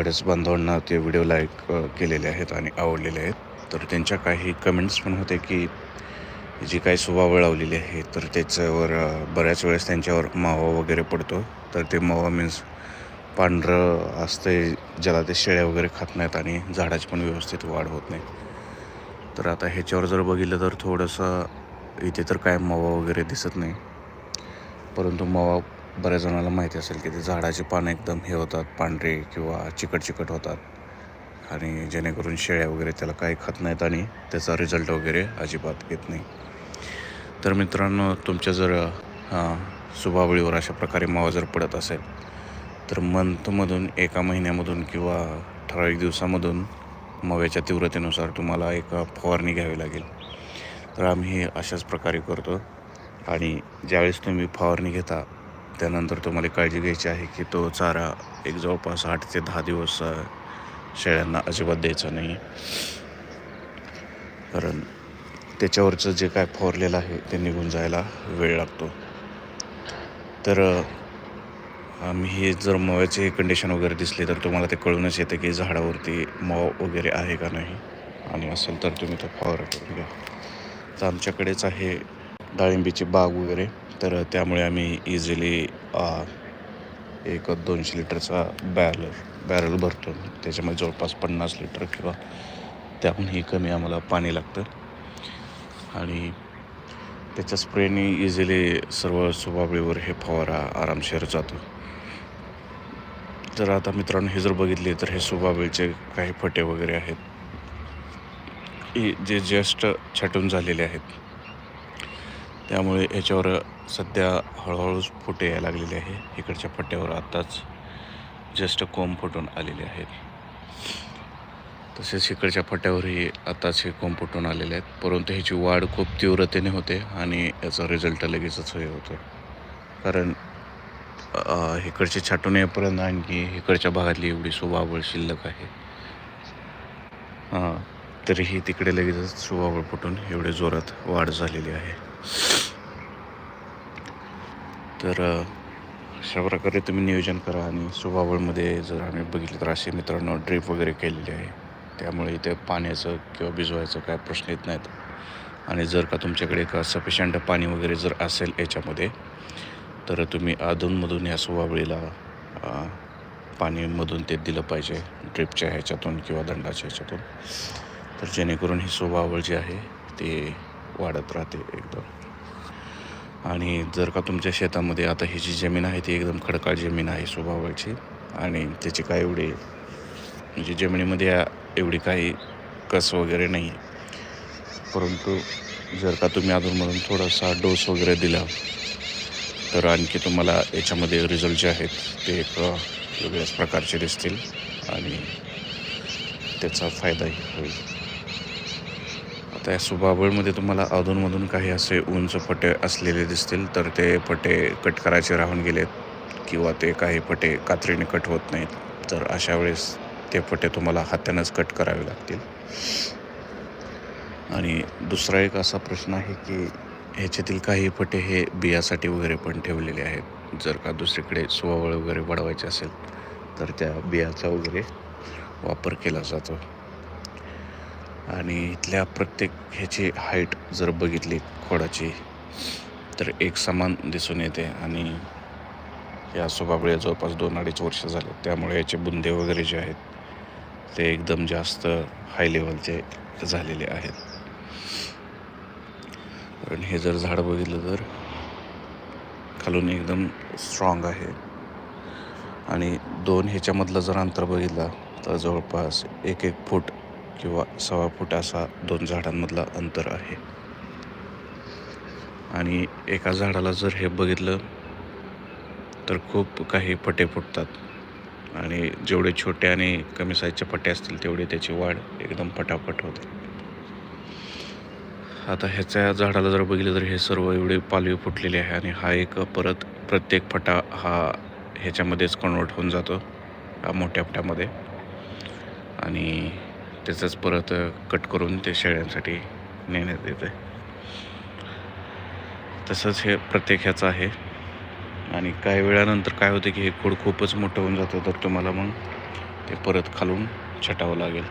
बरेच बांधवांना ते व्हिडिओ लाईक केलेले आहेत आणि आवडलेले आहेत. तर त्यांच्या काही कमेंट्स पण होते की जी काही सुवावळ लावलेली आहे तर त्याच्यावर बऱ्याच वेळेस त्यांच्यावर मावा वगैरे पडतो. तर ते मावा मीन्स पांढरं असते ज्याला ते शेळ्या वगैरे खात नाहीत आणि झाडाची पण व्यवस्थित वाढ होत नाही. तर आता ह्याच्यावर जर बघितलं तर थोडंसं इथे तर काय मावा वगैरे दिसत नाही. परंतु मावा बऱ्याच जणांना माहिती असेल की ते झाडाची पानं एकदम हे होतात पांढरे किंवा चिकट चिकट होतात. आणि जेणेकरून शेळ्या वगैरे त्याला काही खात नाहीत आणि त्याचा रिझल्ट वगैरे अजिबात येत नाही. तर मित्रांनो तुमच्या जर सुभावळीवर सुबावळीवर अशा प्रकारे मावा जर पडत असेल तर मंथमधून एका महिन्यामधून किंवा ठराविक दिवसामधून मव्याच्या तीव्रतेनुसार तुम्हाला एक फवारणी घ्यावी लागेल. तर आम्ही हे अशाच प्रकारे करतो. आणि ज्यावेळेस तुम्ही फवारणी घेता त्यानंतर तुम्हाला काळजी घ्यायची आहे की तो चारा एक जवळपास आठ ते दहा दिवस शेळ्यांना अजिबात द्यायचा नाही. कारण त्याच्यावरचं जे काय फवारलेलं आहे ते निघून जायला वेळ लागतो. तर आम्ही हे जर मव्याचे कंडिशन वगैरे दिसली तर तुम्हाला ते कळूनच येतं की झाडावरती मव वगैरे आहे का नाही. आणि असेल तर तुम्ही तो फवारा करून घ्या. तर आमच्याकडेच आहे डाळिंबीची बाग वगैरे. तर त्यामुळे आम्ही इझिली एक दोनशे लिटरचा बॅरल बॅरल भरतो. त्याच्यामध्ये जवळपास पन्नास लिटर किंवा त्याहूनही कमी आम्हाला पाणी लागतं. आणि त्याच्या स्प्रेने इझिली सर्व सुबाबळीवर हे फवारा आरामशीर जातो. तर आता मित्रांनो हे जर बघितले तर हे सुबाबळीचे काही फटे वगैरे आहेत. जे ज्येष्ठ छाटून झालेले आहेत. त्यामुळे याच्यावर सध्या हळूहळू फुटे यायला लागलेले आहे. इकडच्या पट्ट्यावर आत्ताच जस्ट कोंब फुटून आलेले आहेत. तसेच इकडच्या पट्ट्यावरही आत्ताच हे कोंब फुटून आलेले आहेत. परंतु ह्याची वाढ खूप तीव्रतेने होते आणि याचा रिझल्ट लगेचच हे होतो कारण इकडचे छाटून येईपर्यंत आणखी इकडच्या भागातली एवढी सुबाबळ शिल्लक आहे. हां तरीही तिकडे लगेचच सुबाबळ फुटून एवढे जोरात वाढ झालेली आहे. तर अशा प्रकारे तुम्ही नियोजन करा आणि सुभावळमध्ये जर आम्ही बघितलं तर असे मित्रांनो ड्रीप वगैरे केलेले आहे. त्यामुळे इथे पाण्याचं किंवा भिजवायचं काय प्रश्न येत नाहीत. आणि जर का तुमच्याकडे का सफिशियंट पाणी वगैरे जर असेल याच्यामध्ये तर तुम्ही अधूनमधून या सुभावळीला पाणीमधून ते दिलं पाहिजे. ड्रिपच्या ह्याच्यातून किंवा दंडाच्या ह्याच्यातून. तर जेणेकरून ही सुभावळ जी आहे ते वाढत राहते एकदम. आणि जर का तुमच्या शेतामध्ये आता ही जी जमीन आहे ती एकदम खडकाळ जमीन आहे स्वभावाची आणि त्याची काय एवढी म्हणजे जमिनीमध्ये एवढी काही कस वगैरे नाही. परंतु जर का तुम्ही अधूनमधून थोडासा डोस वगैरे दिला तर आणखी तुम्हाला याच्यामध्ये रिझल्ट जे आहेत ते एक वेगळ्याच प्रकारचे दिसतील आणि त्याचा फायदाही होईल. त्या या सुबाबळमध्ये तुम्हाला अधूनमधून काही असे उंच फटे असलेले दिसतील तर ते फटे कट करायचे राहून गेलेत किंवा ते काही फटे कात्रीने कट होत नाहीत. तर अशा वेळेस ते फटे तुम्हाला हातानंच कट करावे लागतील. आणि दुसरा एक असा प्रश्न आहे की ह्याच्यातील काही फटे हे बियासाठी वगैरे पण ठेवलेले आहेत. जर का दुसरीकडे सुवावळ वगैरे वाढवायचे असेल तर त्या बियाचा वगैरे वापर केला जातो. आणि इथल्या प्रत्येक ह्याची हाईट जर बघितली खोडाची तर एक समान दिसून येते. आणि या सुबाबळे जवळपास दोन अडीच वर्ष झाले. त्यामुळे याचे बुंदे वगैरे जे आहेत ते एकदम जास्त हाय लेवलचे झालेले आहेत. कारण हे जर झाड बघितलं तर खालून एकदम स्ट्रॉंग आहे. आणि दोन ह्याच्यामधलं जर अंतर बघितलं तर जवळपास एक एक फूट किंवा सव्वा फूट असा दोन झाडांमधला अंतर आहे. आणि एका झाडाला जर हे बघितलं तर खूप काही फटे फुटतात. आणि जेवढे छोटे आणि कमी साईजचे पट्टे असतील तेवढे त्याची वाढ एकदम फटाफट होते. आता ह्याच्या झाडाला जर बघितलं तर हे सर्व एवढे पालवी फुटलेले आहे आणि हा एक परत प्रत्येक फटा हा ह्याच्यामध्येच कन्वर्ट होऊन जातो मोठ्या फट्यामध्ये आणि त्याचंच परत कट करून ते शेळ्यांसाठी नेण्यात येते तसंच हे प्रत्येक ह्याचं आहे. आणि काही वेळानंतर काय होतं की हे खोड खूपच मोठं होऊन जातं तर तुम्हाला मग ते परत खालून छटावं लागेल.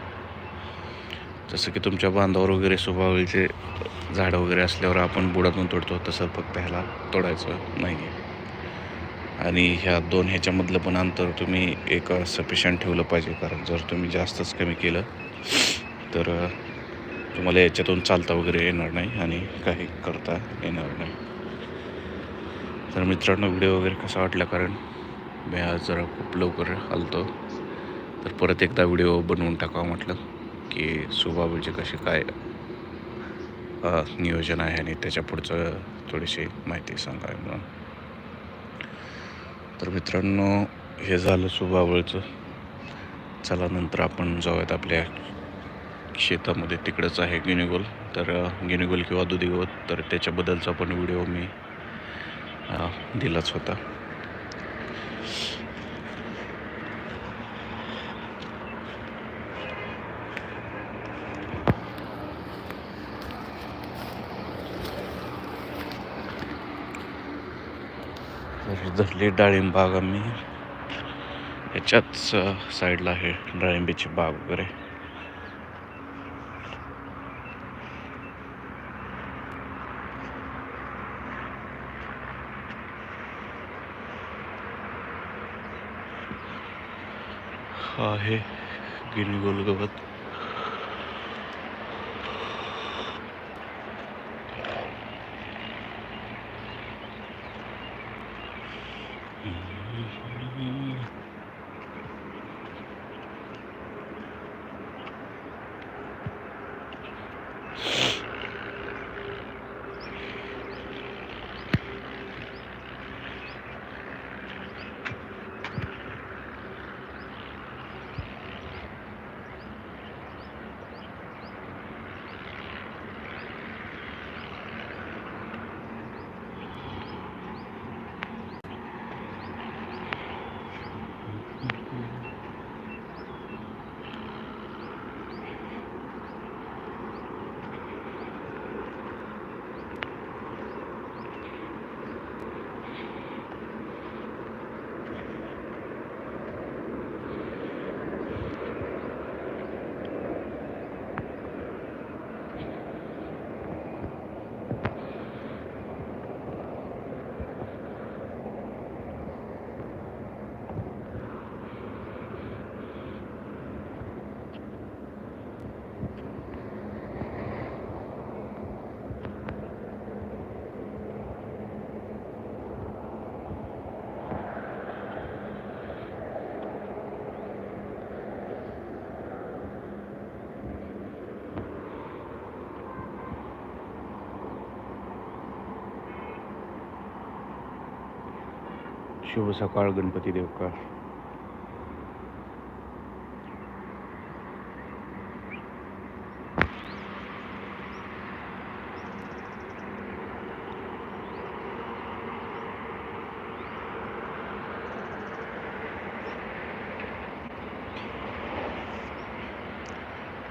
जसं की तुमच्या बांधावर वगैरे सुबावळीचे झाडं वगैरे असल्यावर आपण बुडातून तोडतो तसं फक्त ह्याला तोडायचं नाही आहे आणि ह्या दोन ह्याच्यामधलं पण अंतर तुम्ही एक सफिशियंट ठेवलं पाहिजे. कारण जर तुम्ही जास्तच कमी केलं तर तुम्हाला याच्यातून चालता वगैरे येणार नाही आणि काही करता येणार नाही. तर मित्रांनो व्हिडिओ वगैरे कसा वाटला? कारण मी आज जरा खूप लवकर आलतो. तर परत एकदा व्हिडिओ बनवून टाकावं म्हटलं की सुबाबूचे कसे काय नियोजन आहे आणि त्याच्या पुढचं थोडीशी माहिती सांगावी म्हणून. तर मित्रांनो हे झालं सुबाबळचं चला नंतर आपण जाऊयात आपल्या शेतामध्ये. तिकडंच आहे गिनिगोल. तर गिनिगोल किंवा दुधीगोत तर त्याच्याबद्दलचा पण व्हिडिओ मी दिलाच होता. तर धरली डाळिंबाग आम्ही याच्यात साईडला आहे डाळिंबीची बाग वगैरे. हा आहे गिनी गोल गवत शुभ सकाळ गणपती देवकाळ.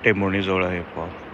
टेंभुर्णी आहे फॉर्म